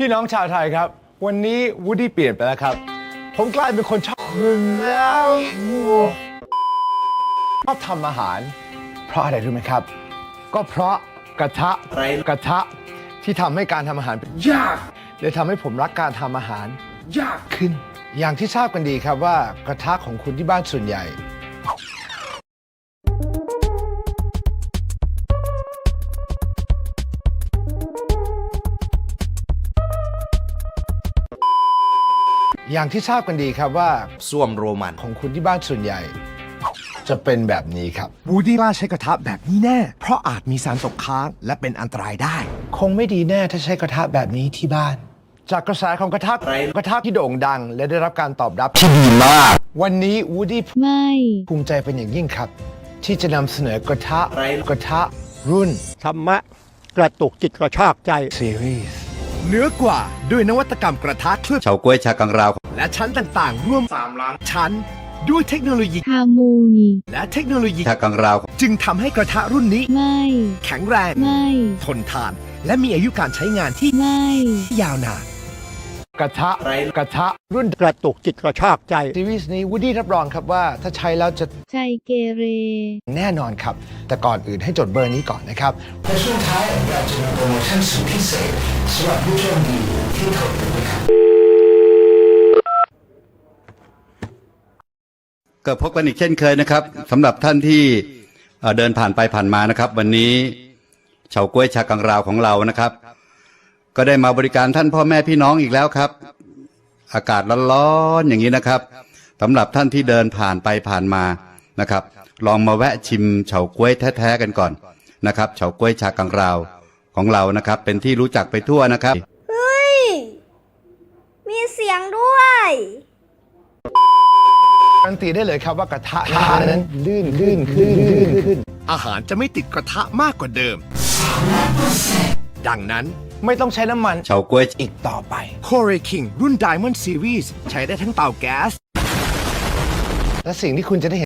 พี่น้องชาวไทยครับ วันนี้วูดดี้เปลี่ยนไปแล้วครับ ผมกลายเป็นคนชอบมึงแล้วชอบทำอาหาร เพราะอะไรรู้ไหมครับ ก็เพราะกระทะกระทะที่ทำให้การทำอาหารเป็นยากเลยทำให้ผมรักการทำอาหาร ยากขึ้น อย่างที่ทราบกันดีครับว่ากระทะของคุณที่บ้านส่วนใหญ่ อย่างที่ทราบกันดีครับว่าส้วมโรมันของคุณที่บ้านส่วนใหญ่ จะเป็นแบบนี้ครับ วูดี้บ้าใช้กระทะแบบนี้แน่ เพราะอาจมีสารตกค้างและเป็นอันตรายได้ คงไม่ดีแน่ถ้าใช้กระทะแบบนี้ที่บ้าน จากกระแสของกระทะกระทะที่โด่งดัง และได้รับการตอบรับที่ดีมาก วันนี้วูดี้ไม่ ภูมิใจเป็นอย่างยิ่งครับ ที่จะนำเสนอกระทะกระทะรุ่นธรรมะกระตุกจิตกระชากใจซีรีส์ เนื้อกว่าด้วยนวัตกรรมกระทะเคลือบเฉาก้วยชากังราว และชั้นต่างๆ รวม 3 ล้านชั้น ด้วยเทคโนโลยีฮามูนีและเทคโนโลยีชากังราว จึงทำให้กระทะรุ่นนี้ ไม่ แข็งแรง ไม่ ทนทาน และมีอายุการใช้งานที่ไม่ ยาวนาน กระทะกระทะรุ่นกระตุกจิตกระชากใจ ซีรีส์นี้วูดดี้รับรองครับว่าถ้าใช้แล้วจะใจเกเร แน่นอนครับ แต่ก่อนอื่นให้จดเบอร์นี้ก่อนนะครับ ในช่วงท้ายเราจะมีโปรโมชั่นสุดพิเศษสำหรับผู้โชคดีที่กดนะครับก็พบกันอีกเช่นเคยนะครับสำหรับท่านที่เอ่อเดินผ่านไปผ่านมานะครับ วันนี้เฉาก้วยชากังราวของเรานะครับ ก็ได้มาบริการท่านพ่อแม่พี่น้องอีกแล้วครับ อากาศร้อนๆอย่างนี้นะครับสำหรับท่านที่เดินผ่านไปผ่านมานะครับ ลองมาแวะชิมเฉาก้วยแท้ๆกันก่อนนะครับเฉาก้วยชากังราวของเรานะครับ เป็นที่รู้จักไปทั่วนะครับ เฮ้ย มีเสียงด้วย การันตีได้เลยครับว่ากระทะนั้นลื่นลื่นขึ้นลื่นขึ้นอาหารจะไม่ติดกระทะมากกว่าเดิม ดังนั้น ไม่ต้องใช้น้ำมันเฉาก้วยอีกต่อไป c o r e King รุ่น Diamond Series ใช้ได้ทั้งเตาแก๊ส และสิ่งที่คุณจะได้เห็น